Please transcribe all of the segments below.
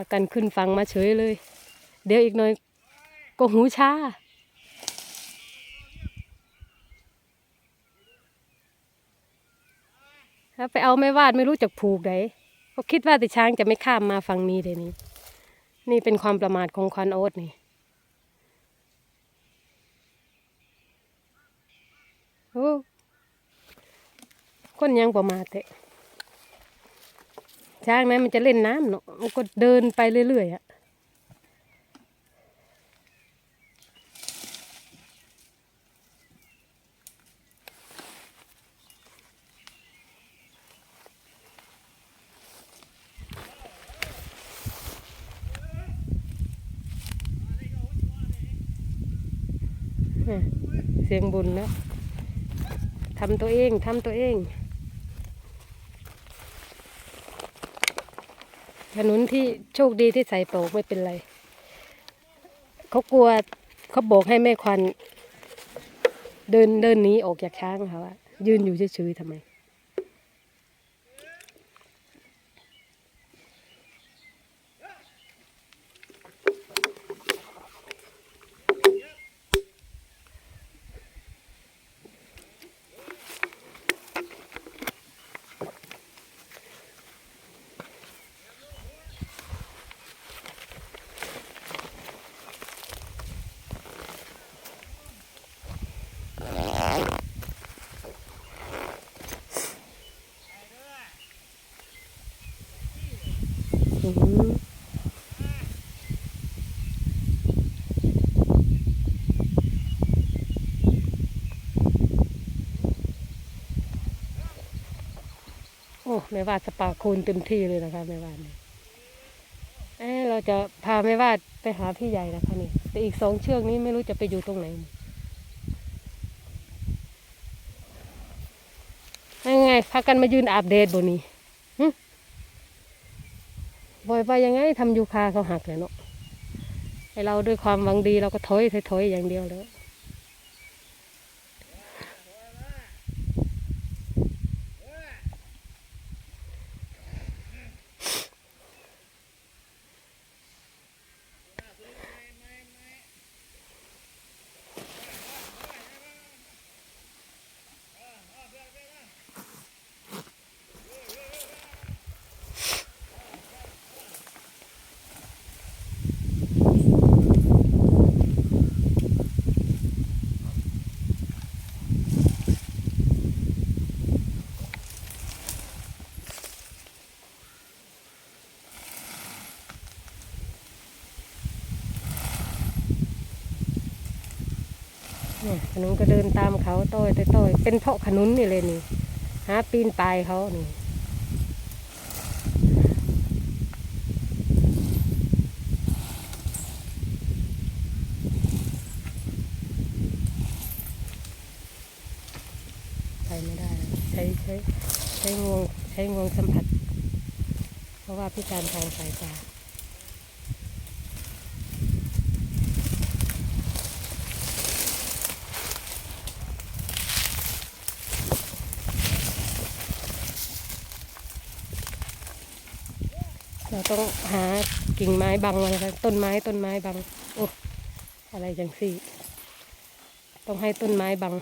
ากันขึ้นฟังมาเฉยเลย เดี๋ยวอีกหน่อยก็หูชาถ้าไปเอาไม่วาดไม่รู้จักผูกไหนก็คิดว่าต่ช้างจะไม่ข้ามมาฝั่งนี้เลยนี่นี่เป็นความประมาทของควันโอ๊ตนี่โอ้คนยังประมาทเตะ ช้างนั้นมันจะเล่นน้ำเนาะมันก็เดินไปเรื่อยๆอะเนี่ยเสียงบุญแล้วทำตัวเองทำตัวเอง ถนนที่โชคดีที่ใส่โปกไม่เป็นไร เขากลัวเขาบอกให้แม่ควัน เดินเดินหนีออกจากช้างเขาอะยืนอยู่เฉยๆทำไม โอ้แม่วาดสปาโคนเต็มที่เลยนะคะแม่วาดเนี่ยเอ้เราจะพาแม่วาดไปหาพี่ใหญ่นะคะนี่แต่อีกสองเชือกนี้ไม่รู้จะไปอยู่ตรงไหนยังไงพากันมายืนอาบแดดบนนี้ บอยไปยังไงทำยูคาเขาหักเลยเนาะไอเราด้วยความหวังดีเราก็ถอยถอยถอยอย่างเดียวแล้ว ขนุนก็เดินตามเขาต้อยต้อยเป็นเพราะขนุนนี่เลยนี่หาปีนปลายเขานี่ไปไม่ได้ใช้ใช้ใช้งวงใช้งวงสัมผัส เพราะว่าพิการทางสายตา เราต้องหากิ่งไม้บังมันะคะต้นไม้ต้นไม้บัง โอ้อะไรจังสี่ ต้องให้ต้นไม้บัง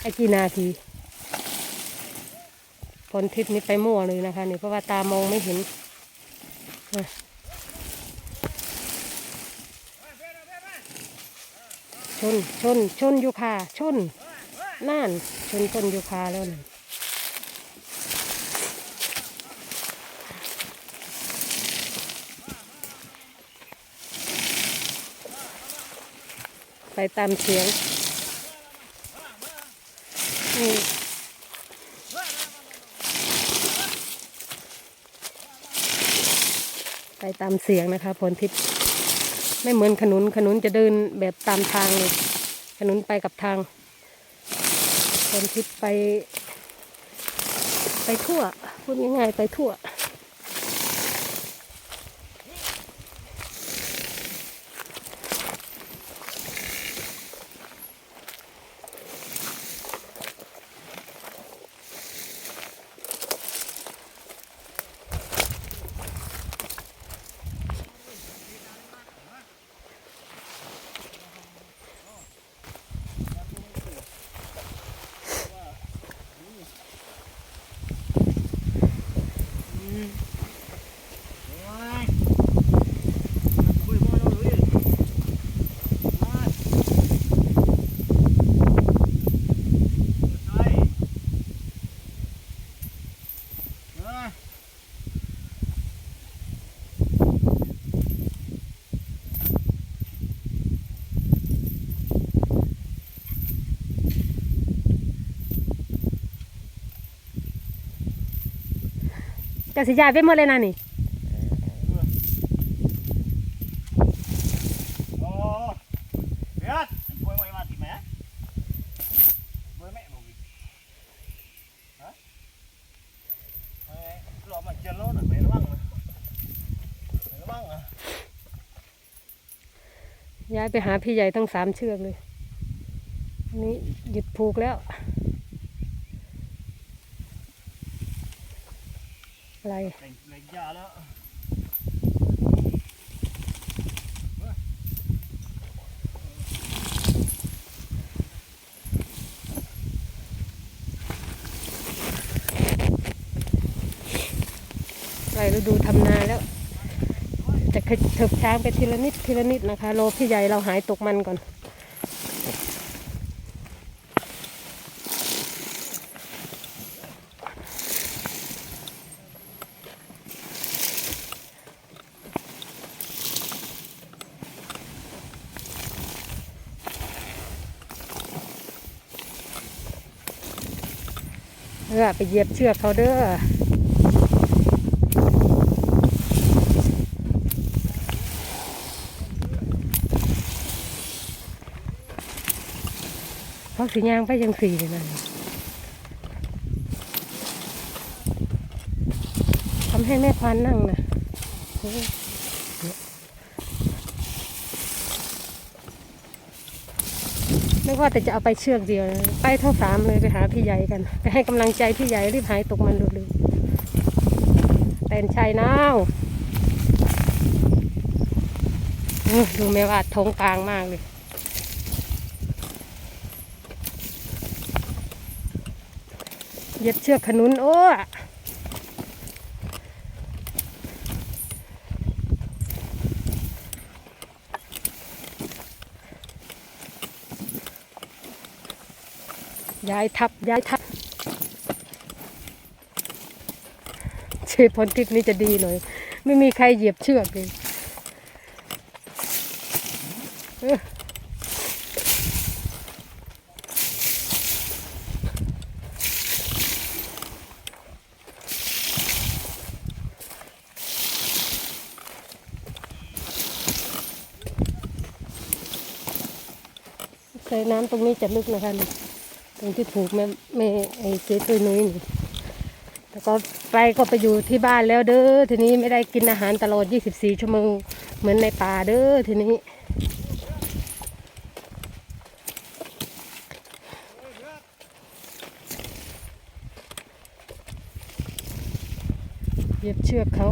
ไอ้กี่นาทีผลทิศนี้ไปมั่วเลยนะคะนี่เพราะว่าตามองไม่เห็นชนชนชนยูคาชนน่านชนต้นยูคาแล้วนั่น ไปตามเสียงไปตามเสียงนะคะพลทิพย์ไม่เหมือนขนุนขนุนจะเดินแบบตามทางเลยขนุนไปกับทางพลทิพย์ไป ไปทั่วพูดง่ายๆไปทั่ว จะสิยายไปหมดเลยนะนี่โอ้เดี๋ยวป่วยไม่มาที่แม่ป่วยแม่บอกอีกฮะเอ้ยรอมาเจอรถหน่อยไม่ระวังนะไม่ระวังอะย้ายไปหาพี่ใหญ่ทั้งสามเชือกเลยนนี้หยุดผูกแล้ว อะไรเหล็กยาแล้วไรฤดูทำนาแล้ว จะเถิบช้างไปทีละนิดทีละนิดนะคะรอพี่ใหญ่เราหายตกมันก่อน ออไปเหยียบเชือกเขาเด้อพักสียางไปยังสี่เลยนะทำให้แม่ควานนั่งนะโอ้ไม่ ว่าแต่จะเอาไปเชือกเดียว ไปเท่าสามเลยไปหาพี่ใหญ่กัน ไปให้กำลังใจพี่ใหญ่รีบหายตกมันเร็วๆแตนชัยนาวดูแม่ว่าท้องกลางมากเลย เย็บเชือกขนุนโอ้ ย้ายทับย้ายทับเชฟพลทิพย์นี่จะดีหน่อย ไม่มีใครเหยียบเชือกเลยเออใส่น้ำตรงนี้จะลึกนะคะนี่ ตรงที่ผูกแม่แม่ไอ้เจ๊ตุ้ยนุ้ยนี่แล้วก็ไปก็ไปอยู่ที่บ้านแล้วเด้อทีนี้ไม่ได้กินอาหารตลอด 24 ชั่วโมงเหมือนในป่าเด้อทีนี้เหยียบเชือกเขา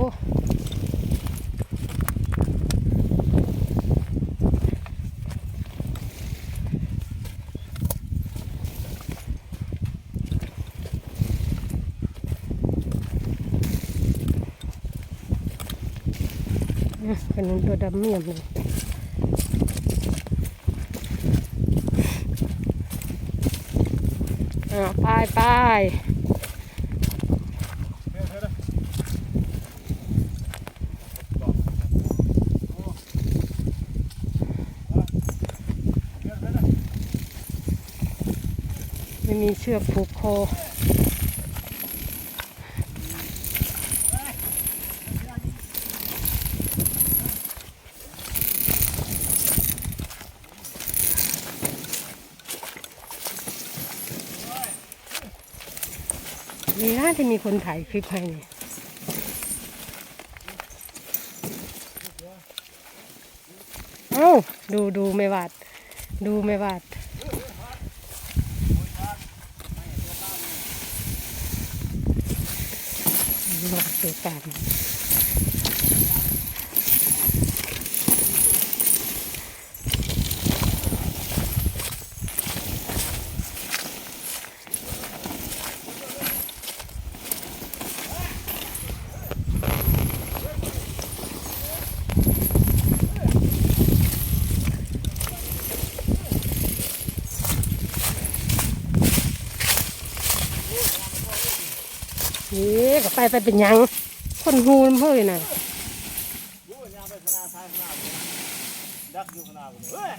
ขนุนตัวดำเมี่ยมเลยป้ายป้ายไม่มีเชือกผูกคอ ดีนะที่มีคนถ่ายคลิปให้เนี่ยเอ้าดูดูไม่วาด ดูไม่วาดไม่วาดตัวกลาง นี่ก็ไปไปเป็นยังคนหูนเพื่อนน่ะดักอยู่ขนาดเฮ้ย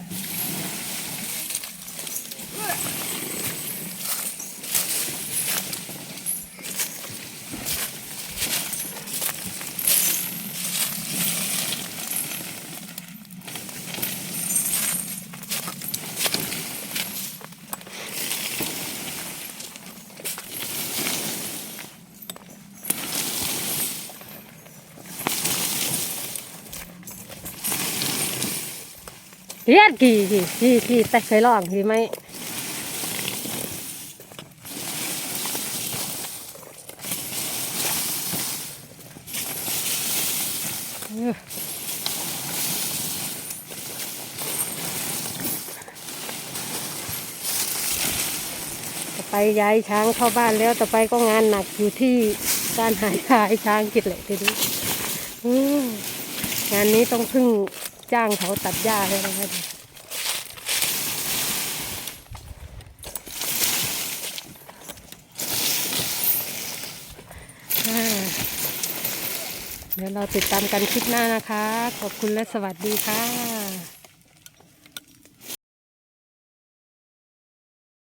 เฮียดกี่กี่กี่กี่แต่เคยลองกี่ไหมเออต่อไปย้ายช้างเข้าบ้านแล้วต่อไปก็งานหนักอยู่ที่การหายาให้ช้างกินแหละทีนี้งานนี้ต้องพึ่ง จ้างเขาตัดหญ้าเลยนะคะอ่าเดี๋ยวเราติดตามกันคลิปหน้านะคะ ขอบคุณและสวัสดีค่ะ